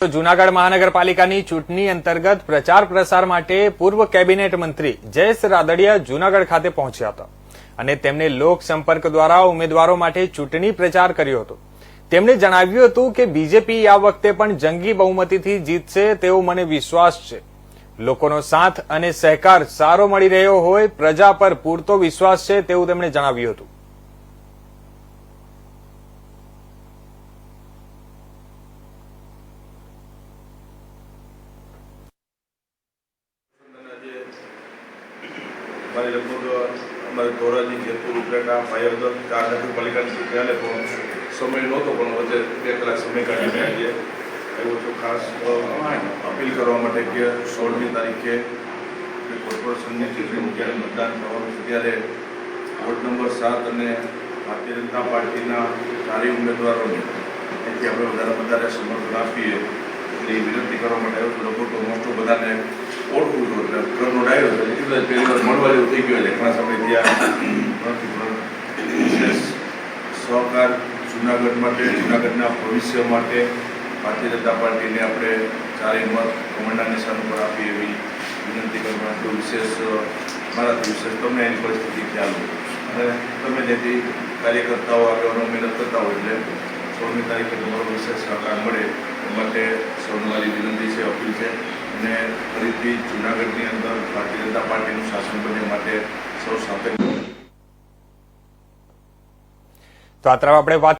જૂનાગઢ મહાનગરપાલિકાની ચૂંટણી અંતર્ગત પ્રચાર પ્રસાર માટે પૂર્વ કેબિનેટ મંત્રી જયેશ રાદડિયા જૂનાગઢ ખાતે પહોંચ્યા હતા અને તેમને લોકસંપર્ક દ્વારા ઉમેદવારો માટે ચૂંટણી પ્રચાર કર્યો હતો. તેમણે જણાવ્યું હતું કે બીજેપી આ વખતે પણ જંગી બહુમતીથી જીતશે તેવો મને વિશ્વાસ છે. લોકોનો સાથ અને સહકાર સારો મળી રહ્યો હોય, પ્રજા પર પૂરતો વિશ્વાસ છે તેવું તેમણે જણાવ્યું હતું. મારી લગભગ અમારે ધોરાજી જેતપુર ઉપલેટા ભાઈઓદર ચાર નગરપાલિકાની ચૂંટણી હાલે પણ સમય નહોતો, પણ વચ્ચે બે કલાક સમય કાઢીને આવીએ એવું તો ખાસ અપીલ કરવા માટે કે સોળમી તારીખે કોર્પોરેશનની ચૂંટણીનું જ્યારે મતદાન થવાનું ત્યારે વોર્ડ નંબર સાત અને ભારતીય જનતા પાર્ટીના સારી ઉમેદવારોને એથી આપણે વધારે વધારે સમર્થન આપીએ. એટલી વિનંતી કરવા માટે આવ્યો છું. લગભગ તો મોસ્ટ બધાને ઓળખું છું એટલે ઘરનો છે પહેલી મળવા જેવું થઈ ગયું છે ઘણા સમય ત્યાં વિશેષ સહકાર જુનાગઢ માટે જુનાગઢના ભવિષ્ય માટે ભારતીય જનતા પાર્ટીને આપણે ચારે મત કમળના નિશાન પર આપીએ એવી વિનંતી કરવા તો વિશેષ મારાથી વિશેષ તમને એની પરિસ્થિતિ ખ્યાલ હોય અને તમે જેથી કાર્યકર્તાઓ આગળ મહેનત કરતા હોય એટલે સોળમી તારીખે તમારો વિશેષ સહકાર મળે એ માટે સૌને મારી વિનંતી છે અપીલ છે અને ફરીથી જુનાગઢની અંદર ભારતીય જનતા પાર્ટીનું શાસન બને માટે સૌ સાથે તો આ આપણે વાત